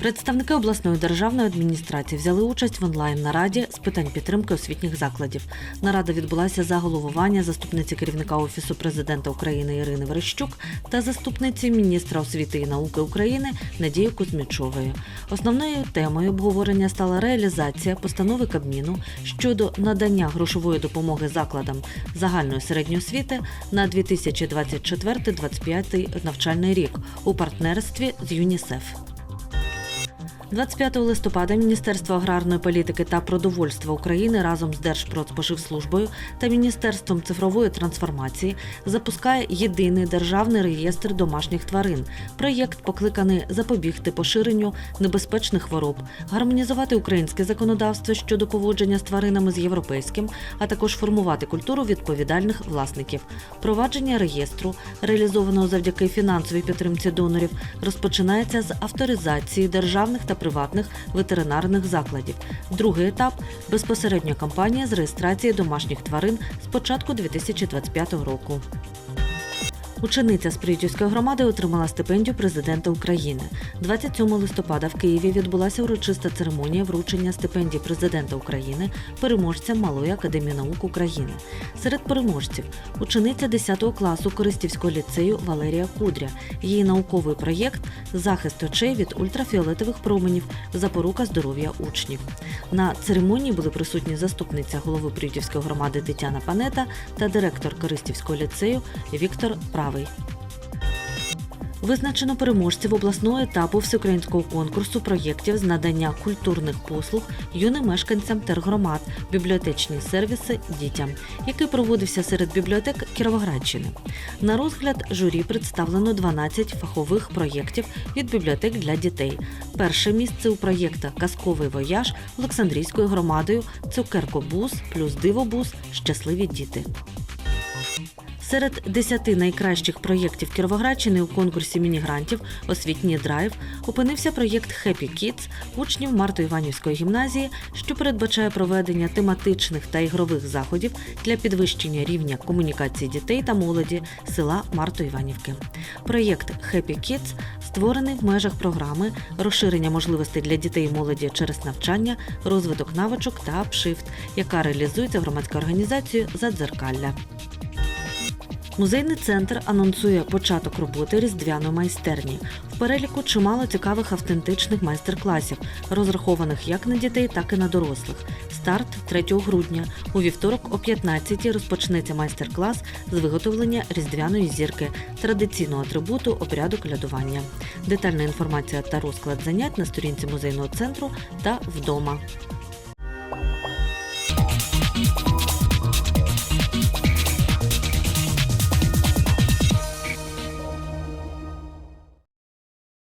Представники обласної державної адміністрації взяли участь в онлайн нараді з питань підтримки освітніх закладів. Нарада відбулася за головування заступниці керівника офісу президента України Ірини Верещук та заступниці міністра освіти і науки України Надії Кузьмічової. Основною темою обговорення стала реалізація постанови Кабміну щодо надання грошової допомоги закладам загальної середньої освіти на 2024-2025 навчальний рік у партнерстві з ЮНІСЕФ. 25 листопада Міністерство аграрної політики та продовольства України разом з Держпродспоживслужбою та Міністерством цифрової трансформації запускає єдиний державний реєстр домашніх тварин. Проєкт покликаний запобігти поширенню небезпечних хвороб, гармонізувати українське законодавство щодо поводження з тваринами з європейським, а також формувати культуру відповідальних власників. Провадження реєстру, реалізованого завдяки фінансовій підтримці донорів, розпочинається з авторизації державних та приватних ветеринарних закладів. Другий етап безпосередньо кампанія з реєстрації домашніх тварин з початку 2025 року. Учениця з Приютівської громади отримала стипендію президента України. 27 листопада в Києві відбулася урочиста церемонія вручення стипендії президента України переможцям Малої академії наук України. Серед переможців учениця 10 класу Користівського ліцею Валерія Кудря. Її науковий проєкт Захист очей від ультрафіолетових променів, запорука здоров'я учнів. На церемонії були присутні заступниця голови Приютівської громади Тетяна Панета та директор Користівського ліцею Віктор Правий. Визначено переможців обласного етапу всеукраїнського конкурсу проєктів з надання культурних послуг юним мешканцям тергромад, бібліотечні сервіси дітям, який проводився серед бібліотек Кіровоградщини. На розгляд журі представлено 12 фахових проєктів від бібліотек для дітей. Перше місце у проєктах Казковий вояж Олександрійською громадою, Цукеркобус плюс Дивобус Щасливі діти. Серед 10 найкращих проєктів Кіровоградщини у конкурсі міні-грантів Освітній драйв опинився проєкт Happy Kids учнів Марто-Іванівської гімназії, що передбачає проведення тематичних та ігрових заходів для підвищення рівня комунікації дітей та молоді села Марто-Іванівки. Проєкт Happy Kids створений в межах програми розширення можливостей для дітей і молоді через навчання, розвиток навичок та апшифт, яка реалізується громадською організацією «Задзеркалля». Музейний центр анонсує початок роботи різдвяної майстерні. В переліку чимало цікавих автентичних майстер-класів, розрахованих як на дітей, так і на дорослих. Старт 3 грудня. У вівторок о 15-й розпочнеться майстер-клас з виготовлення різдвяної зірки, традиційного атрибуту обряду колядування. Детальна інформація та розклад занять на сторінці музейного центру та вдома.